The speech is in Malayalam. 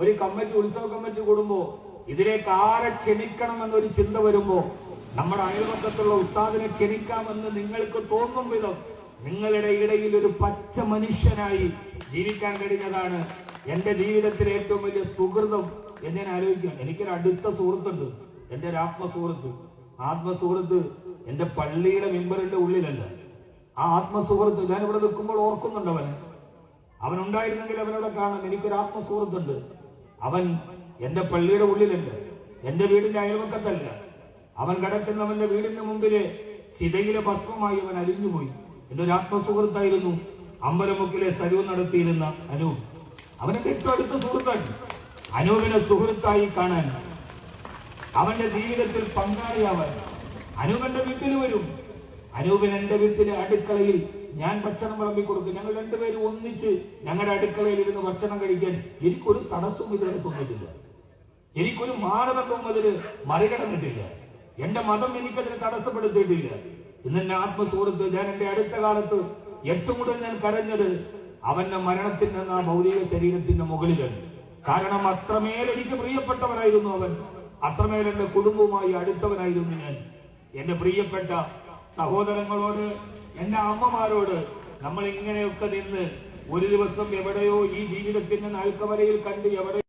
ഒരു കമ്മിറ്റി ഉത്സവ കമ്മിറ്റി കൂടുമ്പോ ഇതിലേക്ക് ആരെ ക്ഷണിക്കണം എന്നൊരു ചിന്ത വരുമ്പോ നമ്മുടെ അയൽപക്കത്തുള്ള ഉസ്താദിനെ ക്ഷണിക്കാമെന്ന് നിങ്ങൾക്ക് തോന്നും വിധം നിങ്ങളുടെ ഇടയിൽ ഒരു പച്ച മനുഷ്യനായി ജീവിക്കാൻ കഴിഞ്ഞതാണ്. എന്റെ ജീവിതത്തിലെ ഏറ്റവും വലിയ സുഹൃതം എന്നെ ആലോചിക്കാം എനിക്കൊരു അടുത്ത സുഹൃത്തുണ്ട്. എന്റെ ഒരു ആത്മസുഹൃത്ത്. ആത്മസുഹൃത്ത് എന്റെ പള്ളിയുടെ മെമ്പറിന്റെ ഉള്ളിലല്ല. ആ ആത്മസുഹൃത്ത് ഞാൻ ഇവിടെ നിൽക്കുമ്പോൾ ഓർക്കുന്നുണ്ട് അവനെ. അവൻ ഉണ്ടായിരുന്നെങ്കിൽ അവനോട് കാണാം. എനിക്കൊരു ആത്മസുഹൃത്തുണ്ട്. അവൻ എന്റെ പള്ളിയുടെ ഉള്ളിലുണ്ട് എന്റെ വീടിന്റെ അയൽവക്കത്തല്ല. അവൻ കിടക്കുന്നവന്റെ വീടിന്റെ മുമ്പിൽ ചിതയിലെ ഭസ്മമായി അവൻ അലിഞ്ഞുപോയി. എന്റെ ഒരു ആത്മസുഹൃത്തായിരുന്നു അമ്പലമുക്കിലെ സരൂ നടത്തിയിരുന്ന അനു. അവന്റെ ഏറ്റവും അടുത്ത സുഹൃത്താണ് അനൂപിനെ സുഹൃത്തായി കാണാൻ അവന്റെ ജീവിതത്തിൽ പങ്കാളിയാവാൻ അനൂപന്റെ വീട്ടിൽ വരും. അനൂപൻ എന്റെ വീട്ടിലെ അടുക്കളയിൽ ഞാൻ ഭക്ഷണം വിളമ്പി കൊടുക്കും. ഞങ്ങൾ രണ്ടുപേരും ഒന്നിച്ച് ഞങ്ങളുടെ അടുക്കളയിൽ ഇരുന്ന് ഭക്ഷണം കഴിക്കാൻ എനിക്കൊരു തടസ്സവും ഇതുവരെ തോന്നിയിട്ടില്ല എനിക്കൊരു മാനദണ്ഡവും അതിന് മറികടന്നിട്ടില്ല. എന്റെ മതം എനിക്കതിന് തടസ്സപ്പെടുത്തിയിട്ടില്ല. ഇന്ന് എന്റെ ആത്മസുഹൃത്ത് ഞാൻ എന്റെ അടുത്ത കാലത്ത് ഏറ്റവും കൂടുതൽ ഞാൻ കരഞ്ഞത് അവന്റെ മരണത്തിൽ നിന്ന് ആ ഭൗതിക ശരീരത്തിന്റെ മുകളിലാണ്. കാരണം അത്രമേൽ എനിക്ക് പ്രിയപ്പെട്ടവനായിരുന്നു അവൻ. അത്രമേൽ എന്റെ കുടുംബവുമായി അടുത്തവനായിരുന്നു ഞാൻ. എന്റെ പ്രിയപ്പെട്ട സഹോദരങ്ങളോട് എന്റെ അമ്മമാരോട് നമ്മൾ ഇങ്ങനെയൊക്കെ നിന്ന് ഒരു ദിവസം എവിടെയോ ഈ ജീവിതത്തിന്റെ നാൽക്കവരയിൽ കണ്ട് എവിടെ